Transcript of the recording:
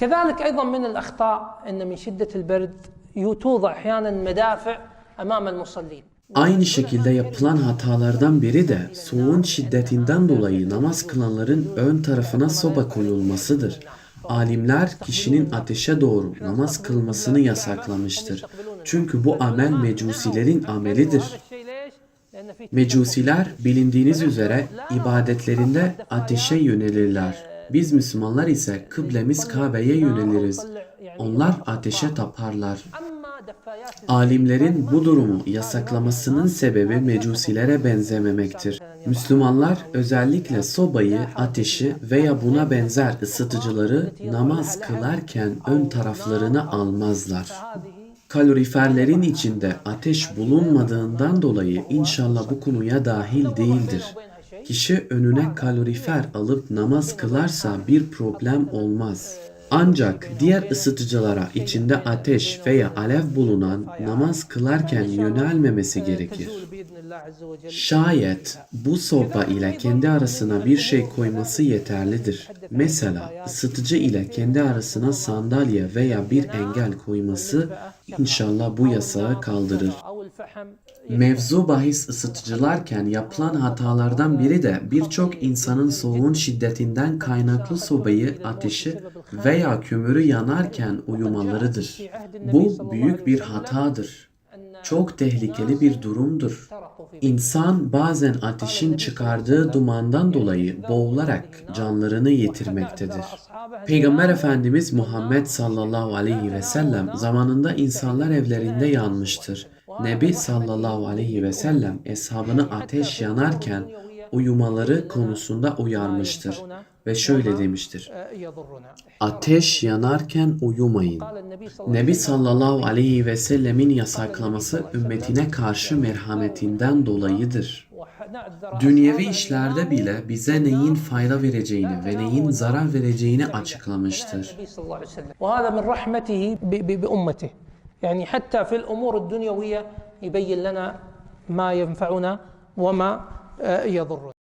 كذلك ايضا من الاخطاء ان من شده البرد توضع احيانا مدافع امام المصلين Aynı şekilde yapılan hatalardan biri de soğuğun şiddetinden dolayı namaz kılanların ön tarafına soba koyulmasıdır. Alimler kişinin ateşe doğru namaz kılmasını yasaklamıştır. Çünkü bu amel mecusilerin amelidir. Mecusiler bilindiğiniz üzere ibadetlerinde ateşe yönelirler. Biz Müslümanlar ise kıblemiz Kabe'ye yöneliriz. Onlar ateşe taparlar. Alimlerin bu durumu yasaklamasının sebebi mecusilere benzememektir. Müslümanlar özellikle sobayı, ateşi veya buna benzer ısıtıcıları namaz kılarken ön taraflarına almazlar. Kaloriferlerin içinde ateş bulunmadığından dolayı inşallah bu konuya dahil değildir. Kişi önüne kalorifer alıp namaz kılarsa bir problem olmaz. Ancak diğer ısıtıcılara içinde ateş veya alev bulunan namaz kılarken yönelmemesi gerekir. Şayet bu sopa ile kendi arasına bir şey koyması yeterlidir. Mesela ısıtıcı ile kendi arasına sandalye veya bir engel koyması inşallah bu yasağı kaldırır. Mevzu bahis ısıtıcılarken yapılan hatalardan biri de birçok insanın soğuğun şiddetinden kaynaklı sobayı, ateşi veya kömürü yanarken uyumalarıdır. Bu büyük bir hatadır. Çok tehlikeli bir durumdur. İnsan bazen ateşin çıkardığı dumandan dolayı boğularak canlarını yitirmektedir. Peygamber Efendimiz Muhammed sallallahu aleyhi ve sellem zamanında insanlar evlerinde yanmıştır. Nebi sallallahu aleyhi ve sellem eshabını ateş yanarken uyumaları konusunda uyarmıştır ve şöyle demiştir. Ateş yanarken uyumayın. Nebi sallallahu aleyhi ve sellemin yasaklaması ümmetine karşı merhametinden dolayıdır. Dünyevi işlerde bile bize neyin fayda vereceğini ve neyin zarar vereceğini açıklamıştır. يعني حتى في الأمور الدنيوية يبين لنا ما ينفعنا وما آه، يضرنا.